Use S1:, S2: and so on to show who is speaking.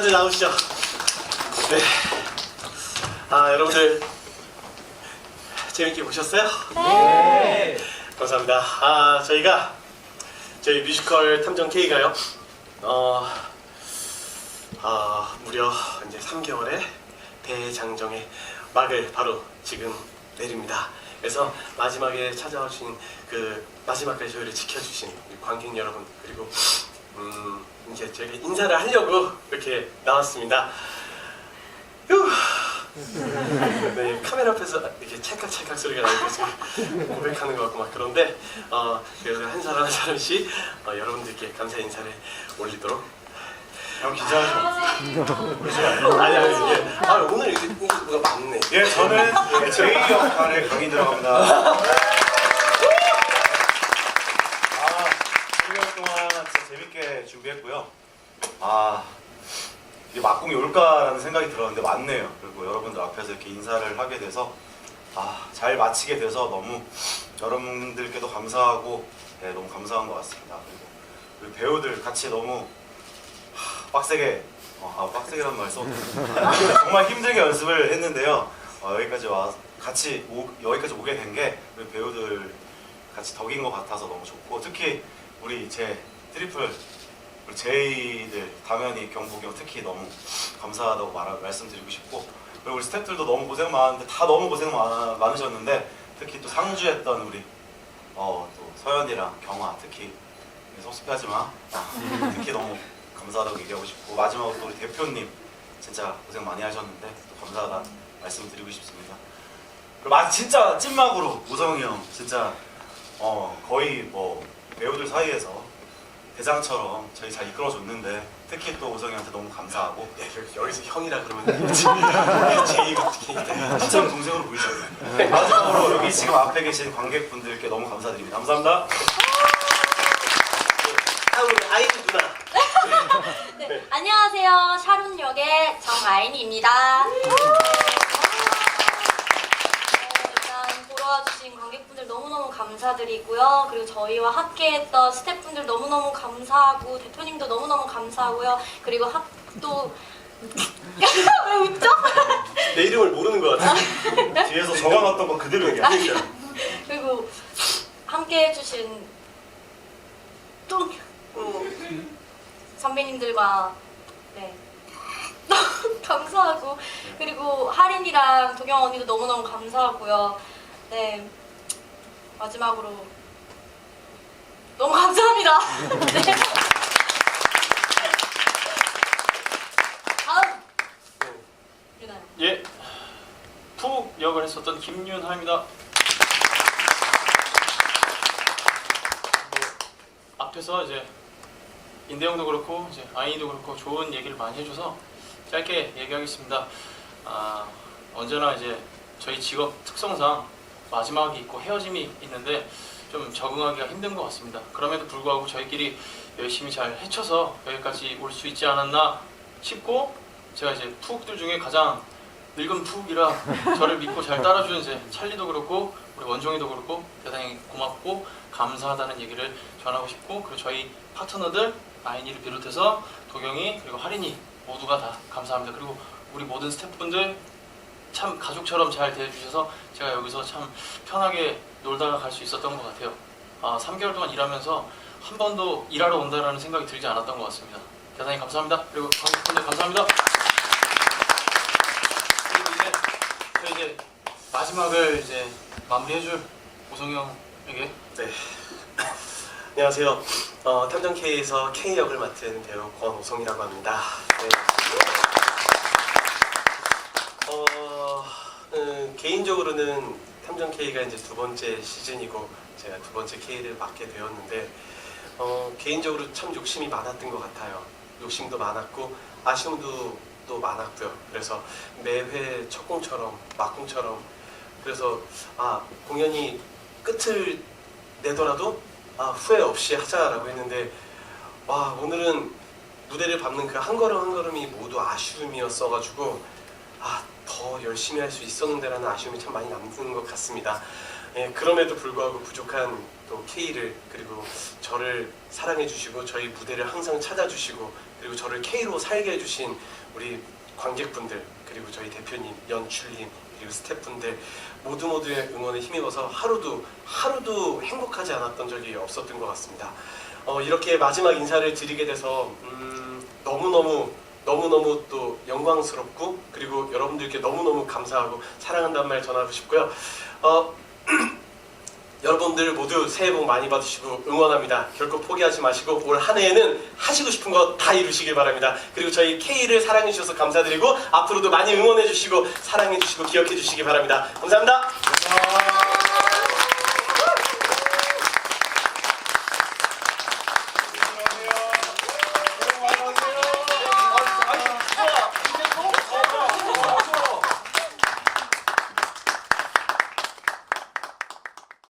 S1: 다들 나오시죠. 네. 아 여러분들 재밌게 보셨어요?
S2: 네.
S1: 감사합니다. 아 저희가 저희 뮤지컬 탐정 K가요. 어, 아 무려 이제 3개월의 대장정의 막을 바로 지금 내립니다. 그래서 마지막에 찾아와 주신 그 마지막까지 저희를 지켜주신 관객 여러분 그리고 음 이제 저희가 인사를 하려고 이렇게 나왔습니다. 휴. 네, 카메라 앞에서 이렇게 찰칵찰칵 소리가 나니까 지금 고백하는 것 같고 막 그런데 어, 그래서 한 사람 한 사람씩 어, 여러분들께 감사 인사를 올리도록
S3: 형 긴장하지 마.
S1: 아니 아니 이게 아 오늘 이게 뭐가 많네
S3: 예, 저는 예, 제이 역할에 강의 들어갑니다. 아, 1년 동안 진짜 재밌게 준비했고요. 아, 막공이 올까라는 생각이 들었는데 맞네요. 그리고 여러분들 앞에서 이렇게 인사를 하게 돼서 아, 잘 마치게 돼서 너무 여러분들께도 감사하고 네, 너무 감사한 것 같습니다. 그리고 우리 배우들 같이 너무 하, 빡세게 어, 아, 빡세게란 말 써. 정말 힘들게 연습을 했는데요. 어, 여기까지 와 같이 오, 여기까지 오게 된 게 우리 배우들 같이 덕인 것 같아서 너무 좋고 특히 우리 제 트리플 우리 제이들 경복이 형 특히 너무 감사하다고 말, 말씀드리고 싶고 그리고 우리 스태프들도 너무 고생 많은데 다 너무 고생 많, 많으셨는데 특히 또 상주했던 우리 어, 또 서연이랑 경화 특히 마 어, 특히 너무 감사하다고 얘기하고 싶고 마지막으로 또 우리 대표님 진짜 고생 많이 하셨는데 또 감사하다 말씀드리고 싶습니다. 그리고 마 진짜 찐막으로 우성이 형 진짜 어 거의 뭐 배우들 사이에서 대장처럼 저희 잘 이끌어줬는데 특히 또 우성이한테 너무 감사하고
S1: 야, 여기, 여기서 형이라 그러면 제이가 특히
S3: 진짜 동생으로 보이잖아요. 마지막으로 여기 지금 앞에 계신 관객분들께 너무 감사드립니다. 감사합니다.
S1: 아 우리 아이리 누나
S2: 네. 안녕하세요. 샤룬 역의 정아인입니다. 어, 일단 보러 와주신 관객분들 너무너무 감사드리고요. 그리고 저희와 함께했던 스태프분들 너무너무 감사하고 대표님도 너무너무 감사하고요. 그리고 학도 왜 웃죠?
S1: 내 이름을 모르는 것 같아
S3: 뒤에서 적어놨던 거 그대로.
S1: 그러니까.
S2: 그리고 함께 해주신 또 선배님들과 네 너무 감사하고 그리고 하린이랑 도경 언니도 너무너무 감사하고요. 네 마지막으로 너무 감사합니다. 네. 다음 유나요.
S4: 예, 푹 역을 했었던 김윤하입니다. 뭐, 앞에서 이제 인대형도 그렇고 이제 아이도 그렇고 좋은 얘기를 많이 해줘서 짧게 얘기하겠습니다. 아, 언제나 이제 저희 직업 특성상 마지막이 있고 헤어짐이 있는데 좀 적응하기가 힘든 것 같습니다. 그럼에도 불구하고 저희끼리 열심히 잘 헤쳐서 여기까지 올 수 있지 않았나 싶고 제가 이제 푹들 중에 가장 늙은 푹이라 저를 믿고 잘 따라주는 이제 찰리도 그렇고 우리 원종이도 그렇고 대단히 고맙고 감사하다는 얘기를 전하고 싶고 그리고 저희 파트너들 아이니를 비롯해서 도경이 그리고 하린이 모두가 다 감사합니다. 그리고 우리 모든 스태프분들 참 가족처럼 잘 대해주셔서 제가 여기서 참 편하게 놀다가 갈 수 있었던 것 같아요. 아, 3개월 동안 일하면서 한 번도 일하러 온다라는 생각이 들지 않았던 것 같습니다. 대단히 감사합니다. 그리고 관객분들 감사합니다. 그리고 이제 저희 이제 마지막을 이제 마무리해줄 오성이 형에게
S1: 네. 안녕하세요. 어, 탐정 K에서 K 역을 맡은 배우 권오성이라고 합니다. 네. 어, 음, 개인적으로는 탐정 K가 이제 두 번째 시즌이고 제가 두 번째 K를 맡게 되었는데 어, 개인적으로 참 욕심이 많았던 것 같아요. 욕심도 많았고 아쉬움도 또 많았고요. 그래서 매회 첫 공처럼 막공처럼 그래서 아 공연이 끝을 내더라도 아 후회 없이 하자라고 했는데 와 오늘은 무대를 밟는 그 한 걸음 한 걸음이 모두 아쉬움이었어가지고 아 더 열심히 할 수 있었는데라는 아쉬움이 참 많이 남는 것 같습니다. 예, 그럼에도 불구하고 부족한 또 K를 그리고 저를 사랑해 주시고 저희 무대를 항상 찾아주시고 그리고 저를 K로 살게 해주신 우리 관객분들 그리고 저희 대표님, 연출님 그리고 스태프분들 모두 모두의 응원에 힘입어서 하루도 하루도 행복하지 않았던 적이 없었던 것 같습니다. 어, 이렇게 마지막 인사를 드리게 돼서 음, 너무 너무 너무너무 또 영광스럽고 그리고 여러분들께 너무너무 감사하고 사랑한다는 말 전하고 싶고요. 어, 여러분들 모두 새해 복 많이 받으시고 응원합니다. 결코 포기하지 마시고 올 한 해에는 하시고 싶은 거 다 이루시길 바랍니다. 그리고 저희 K를 사랑해 주셔서 감사드리고 앞으로도 많이 응원해 주시고 사랑해 주시고 기억해 주시기 바랍니다. 감사합니다.
S3: 감사합니다.